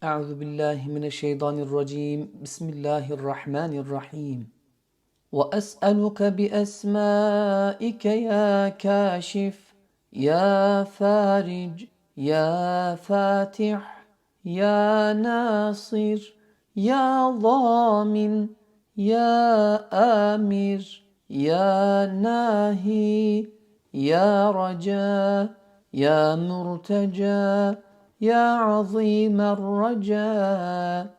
أعوذ بالله من الشيطان الرجيم. بسم الله الرحمن الرحيم. وأسألك بأسمائك يا كاشف يا فارج يا فاتح يا ناصر يا ضامن يا آمر يا ناهي يا رجاء يا مرتجى. يا عظيم الرجاء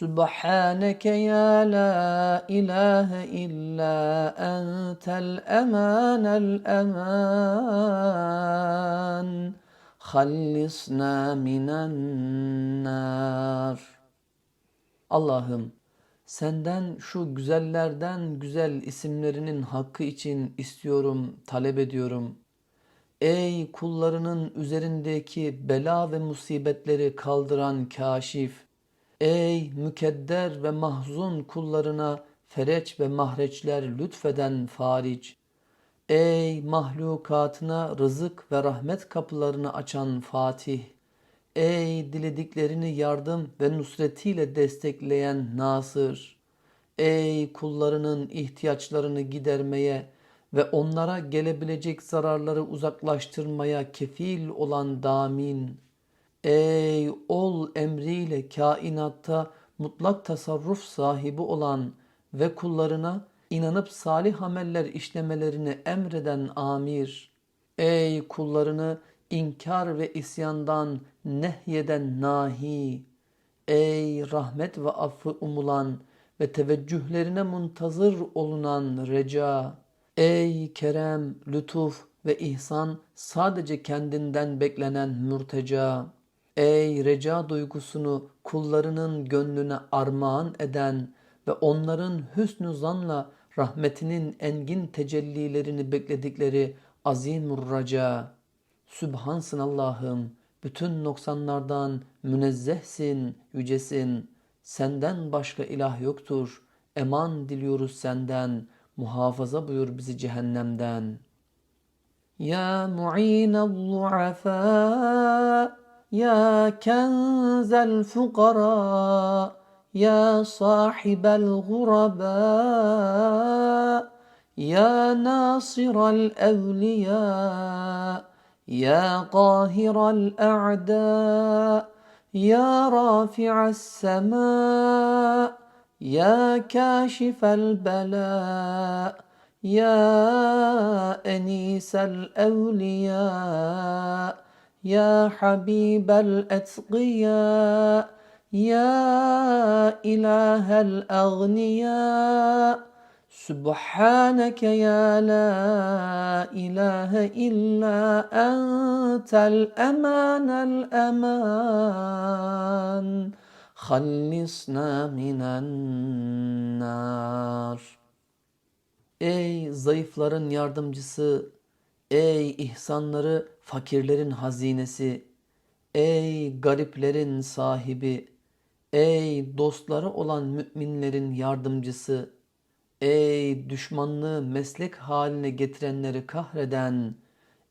سبحانك يا لا إله إلا أنت الأمان الأمان خلصنا من النار Allah'ım senden şu güzellerden güzel isimlerinin hakkı için istiyorum, talep ediyorum. Ey kullarının üzerindeki bela ve musibetleri kaldıran kaşif, ey mükedder ve mahzun kullarına fereç ve mahreçler lütfeden faric, ey mahlukatına rızık ve rahmet kapılarını açan Fatih, ey dilediklerini yardım ve nusretiyle destekleyen Nasır, ey kullarının ihtiyaçlarını gidermeye ve onlara gelebilecek zararları uzaklaştırmaya kefil olan Damin, ey ol emriyle kainatta mutlak tasarruf sahibi olan ve kullarına inanıp salih ameller işlemelerini emreden Amir, ey kullarını inkar ve isyandan nehyeden Nahi, ey rahmet ve affı umulan ve teveccühlerine muntazır olunan Reca, ey kerem, lütuf ve ihsan sadece kendinden beklenen mürteca, ey reca duygusunu kullarının gönlüne armağan eden ve onların hüsnü zanla rahmetinin engin tecellilerini bekledikleri azimur raca. Sübhansın Allah'ım, bütün noksanlardan münezzehsin, yücesin. Senden başka ilah yoktur. Eman diliyoruz senden. Muhafaza buyur bizi cehennemden. Ya mu'inel du'afa يا كنز الفقراء يا صاحب الغرباء يا ناصر الاولياء يا قاهر الاعداء يا رافع السماء يا كاشف البلاء يا أنيس الأولياء يا حبيب الأتقياء يا إله الأغنياء. سبحانك يا لا إله إلا أنت الأمان الأمان. Hannisna minen nar. Ey zayıfların yardımcısı, ey ihsanları fakirlerin hazinesi, ey gariplerin sahibi, ey dostları olan müminlerin yardımcısı, ey düşmanlığı meslek haline getirenleri kahreden,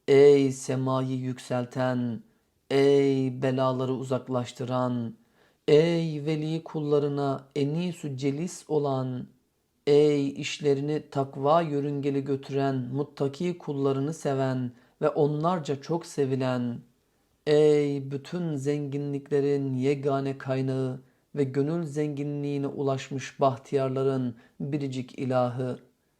ey semayı yükselten, ey belaları uzaklaştıran.'' Ey veli kullarına enisu celis olan, ey işlerini takva yörüngeli götüren, muttaki kullarını seven ve onlarca çok sevilen, ey bütün zenginliklerin yegane kaynağı, ve gönül zenginliğine ulaşmış bahtiyarların biricik ilahı,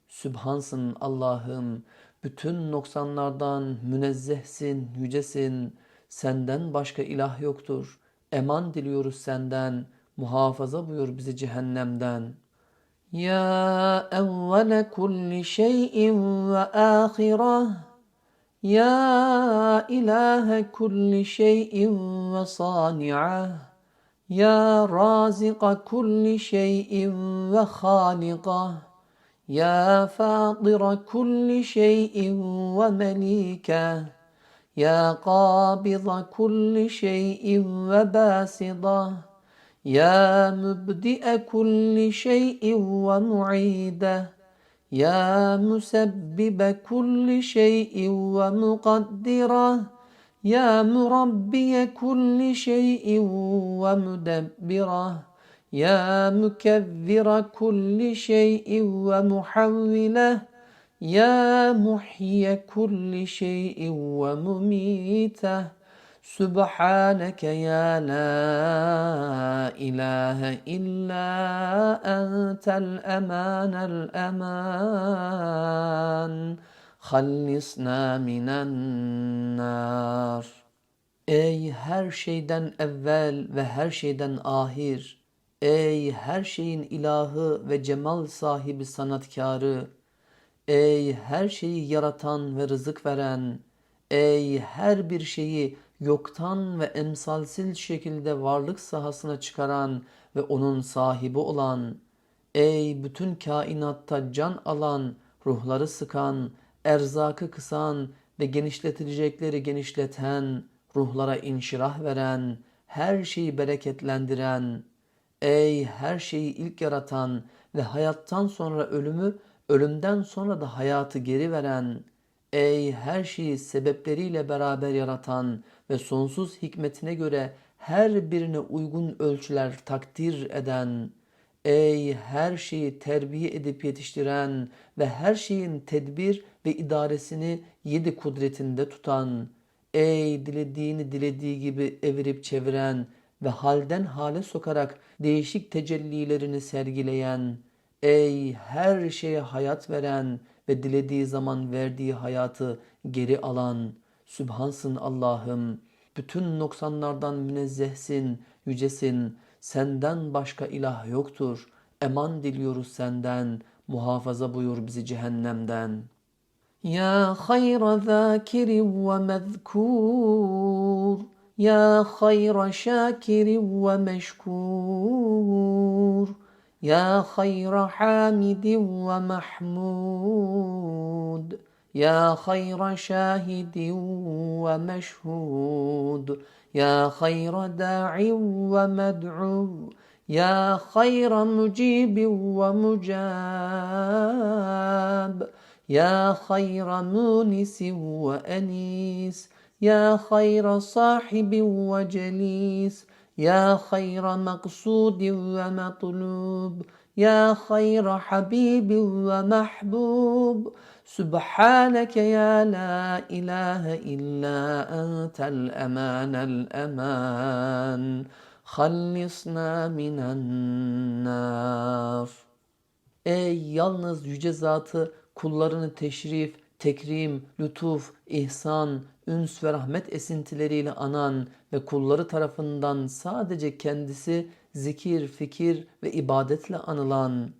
Sübhansın Allah'ım, bütün noksanlardan münezzehsin, yücesin, senden başka ilah yoktur. Eman diliyoruz senden. Muhafaza buyur bizi cehennemden. Ya evvele kulli şeyin ve ahireh. Ya ilahe kulli şeyin ve sani'ah. Ya razika kulli şeyin ve halikah. Ya fatira kulli şeyin ve melikah. يا قابض كل شيء وباسطة يا مبدئ كل شيء ومعيده يا مسبب كل شيء ومقدره يا مربي كل شيء ومدبره يا مكذر كل شيء ومحوله يا محيي كل شيء ومميته سبحانك يا لا إله إلا أنت الأمان الأمان خلصنا من النار Ey her şeyden evvel ve her şeyden ahir, ey her şeyin ilahı ve cemal sahibi sanatkarı, ey her şeyi yaratan ve rızık veren, ey her bir şeyi yoktan ve emsalsil şekilde varlık sahasına çıkaran ve onun sahibi olan, ey bütün kainatta can alan, ruhları sıkan, erzakı kısan ve genişletilecekleri genişleten, ruhlara inşirah veren, her şeyi bereketlendiren, ey her şeyi ilk yaratan ve hayattan sonra ölümü, ölümden sonra da hayatı geri veren, ey her şeyi sebepleriyle beraber yaratan ve sonsuz hikmetine göre her birine uygun ölçüler takdir eden, ey her şeyi terbiye edip yetiştiren ve her şeyin tedbir ve idaresini yedi kudretinde tutan, ey dilediğini dilediği gibi evirip çeviren ve halden hale sokarak değişik tecellilerini sergileyen, ey her şeye hayat veren ve dilediği zaman verdiği hayatı geri alan, Sübhansın Allah'ım, bütün noksanlardan münezzehsin, yücesin, senden başka ilah yoktur. Eman diliyoruz senden, muhafaza buyur bizi cehennemden. Ya hayra zakirin ve mezkur, ya hayra şakirin ve meşkur, hayra hamidin ve mahmud. يا خير شاهد ومشهود. يا خير داع ومدعو. يا خير مجيب ومجاب. يا خير مونس وأنيس. يا خير صاحب وجليس. Ya hayra maksudin ve matlub. Ya hayra habibin ve mahbub. Sübhaneke ya la ilahe illa entel emanel eman. Hallisna minen yalnız yüce zatı kullarını teşrif tekrim, lütuf, ihsan, üns ve rahmet esintileriyle anan ve kulları tarafından sadece kendisi zikir, fikir ve ibadetle anılan.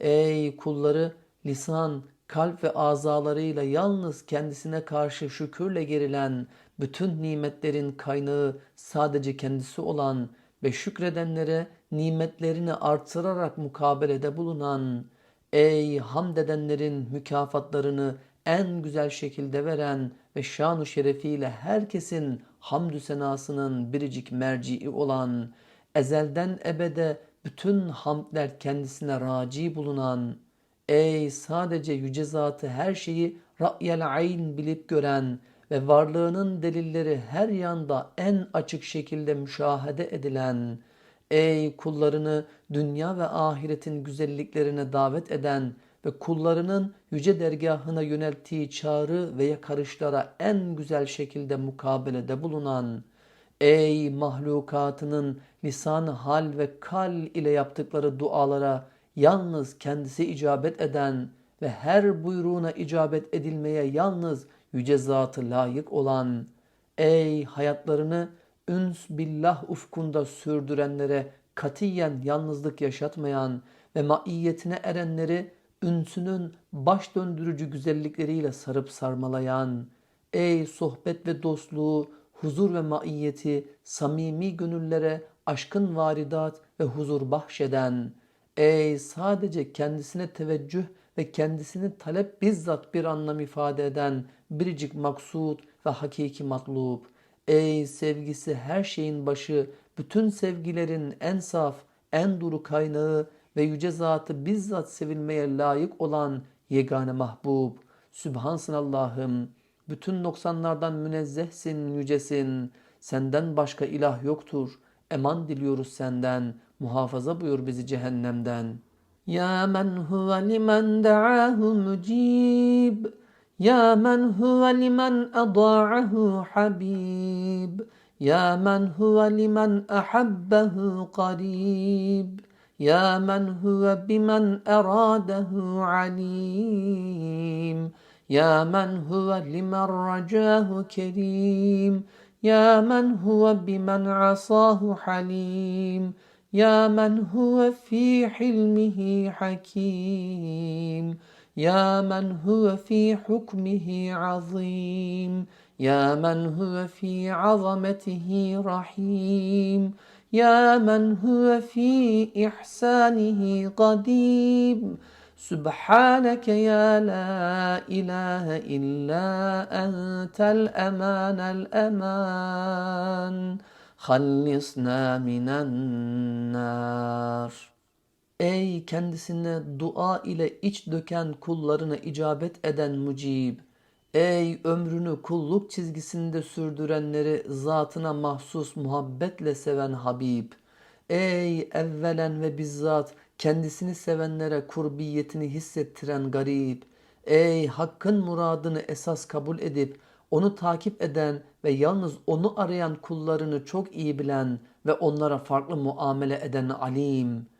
Ey kulları lisan, kalp ve azalarıyla yalnız kendisine karşı şükürle gerilen, bütün nimetlerin kaynağı sadece kendisi olan ve şükredenlere nimetlerini artırarak mukabelede bulunan, ey hamd edenlerin mükafatlarını en güzel şekilde veren ve şanu şerefiyle herkesin hamdü senasının biricik merci'i olan, ezelden ebede bütün hamdler kendisine raci bulunan, ey sadece yüce zatı her şeyi ra'yel ayn bilip gören ve varlığının delilleri her yanda en açık şekilde müşahede edilen, ey kullarını dünya ve ahiretin güzelliklerine davet eden ve kullarının yüce dergahına yönelttiği çağrı ve yakarışlara en güzel şekilde mukabelede bulunan, ey mahlukatının lisan hal ve kal ile yaptıkları dualara yalnız kendisi icabet eden ve her buyruğuna icabet edilmeye yalnız yüce zatı layık olan, ey hayatlarını üns billah ufkunda sürdürenlere katiyen yalnızlık yaşatmayan ve maiyetine erenleri ünsünün baş döndürücü güzellikleriyle sarıp sarmalayan, ey sohbet ve dostluğu, huzur ve maiyeti samimi gönüllere aşkın varidat ve huzur bahşeden, ey sadece kendisine teveccüh ve kendisini talep bizzat bir anlam ifade eden biricik maksud ve hakiki matlub, ey sevgisi her şeyin başı, bütün sevgilerin en saf, en duru kaynağı ve yüce zatı bizzat sevilmeye layık olan yegane mahbub. Sübhansın Allah'ım. Bütün noksanlardan münezzehsin, yücesin. Senden başka ilah yoktur. Eman diliyoruz senden. Muhafaza buyur bizi cehennemden. Ya men huve limen da'ahu mucib. Ya men huve limen ada'ahu habib. Ya men huve limen ahabbehu qarib. يا من هو بمن أراده عليم. يا من هو لمن رجاه كريم. يا من هو بمن عصاه حليم. يا من هو في حلمه حكيم. يا من هو في حكمه عظيم. يا من هو في عظمته رحيم. يا من هو في إحسانه قديم سبحانك يا لا إله إلا أنت الأمان الأمان خلصنا من النار Ey kendisine dua ile iç döken kullarına icabet eden mucib! Ey ömrünü kulluk çizgisinde sürdürenleri zatına mahsus muhabbetle seven Habib! Ey evvelen ve bizzat kendisini sevenlere kurbiyetini hissettiren garip! Ey hakkın muradını esas kabul edip onu takip eden ve yalnız onu arayan kullarını çok iyi bilen ve onlara farklı muamele eden alim!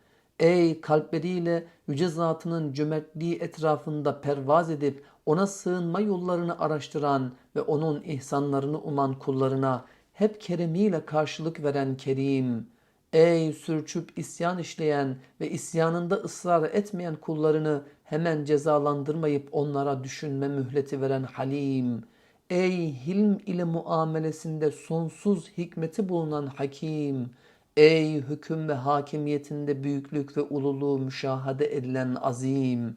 Ey kalpleriyle yüce zatının cömertliği etrafında pervaz edip ona sığınma yollarını araştıran ve onun ihsanlarını uman kullarına hep keremiyle karşılık veren Kerim. Ey sürçüp isyan işleyen ve isyanında ısrar etmeyen kullarını hemen cezalandırmayıp onlara düşünme mühleti veren Halim. Ey hilm ile muamelesinde sonsuz hikmeti bulunan Hakim. Ey hüküm ve hakimiyetinde büyüklük ve ululuğu müşahede edilen azim.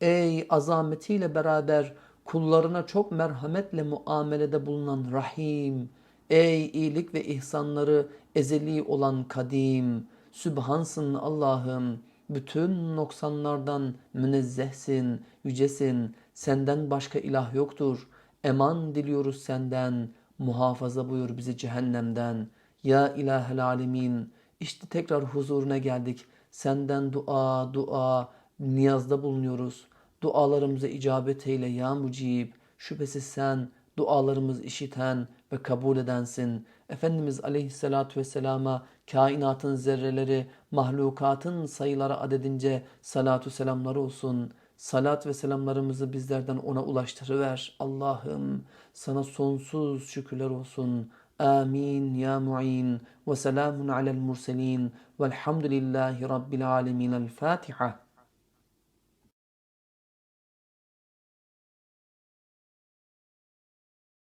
Ey azametiyle beraber kullarına çok merhametle muamelede bulunan rahim. Ey iyilik ve ihsanları ezeli olan kadim. Sübhansın Allah'ım. Bütün noksanlardan münezzehsin, yücesin. Senden başka ilah yoktur. Eman diliyoruz senden. Muhafaza buyur bizi cehennemden. Ya ilahel alemin. İşte tekrar huzuruna geldik. Senden dua, dua, niyazda bulunuyoruz. Dualarımıza icabet eyle ya mucib. Şüphesiz sen dualarımız işiten ve kabul edensin. Efendimiz aleyhissalatü vesselama kainatın zerreleri, mahlukatın sayıları adedince salatu selamlar olsun. Salat ve selamlarımızı bizlerden ona ulaştırıver. Allah'ım sana sonsuz şükürler olsun. آمين يا معين وسلام على المرسلين والحمد لله رب العالمين. الفاتحة.